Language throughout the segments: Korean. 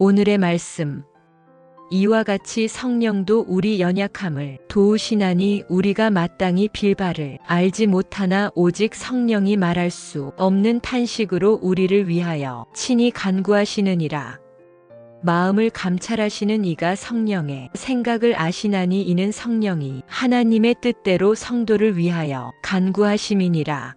오늘의 말씀. 이와 같이 성령도 우리 연약함을 도우시나니 우리가 마땅히 빌바를 알지 못하나 오직 성령이 말할 수 없는 탄식으로 우리를 위하여 친히 간구하시느니라. 마음을 감찰하시는 이가 성령의 생각을 아시나니 이는 성령이 하나님의 뜻대로 성도를 위하여 간구하심이니라.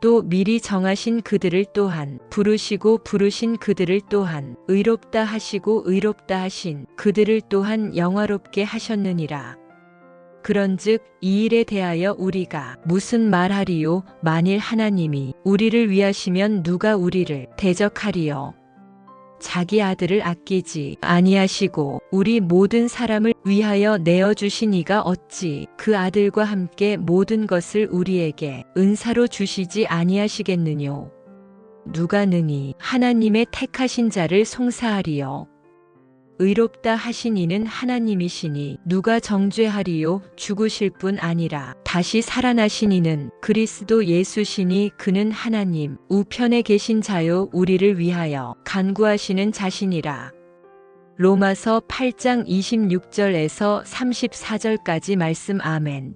또 미리 정하신 그들을 또한 부르시고 부르신 그들을 또한 의롭다 하시고 의롭다 하신 그들을 또한 영화롭게 하셨느니라. 그런즉 이 일에 대하여 우리가 무슨 말하리요 만일 하나님이 우리를 위하시면 누가 우리를 대적하리요 자기 아들을 아끼지 아니하시고 우리 모든 사람을 위하여 내어 주신 이가 어찌 그 아들과 함께 모든 것을 우리에게 은사로 주시지 아니하시겠느뇨? 누가 능히 하나님의 택하신 자를 송사하리요 의롭다 하신 이는 하나님이시니 누가 정죄하리요 죽으실 뿐 아니라 다시 살아나신 이는 그리스도 예수시니 그는 하나님 우편에 계신 자요 우리를 위하여 간구하시는 자신이라. 로마서 8장 26절에서 34절까지 말씀 아멘.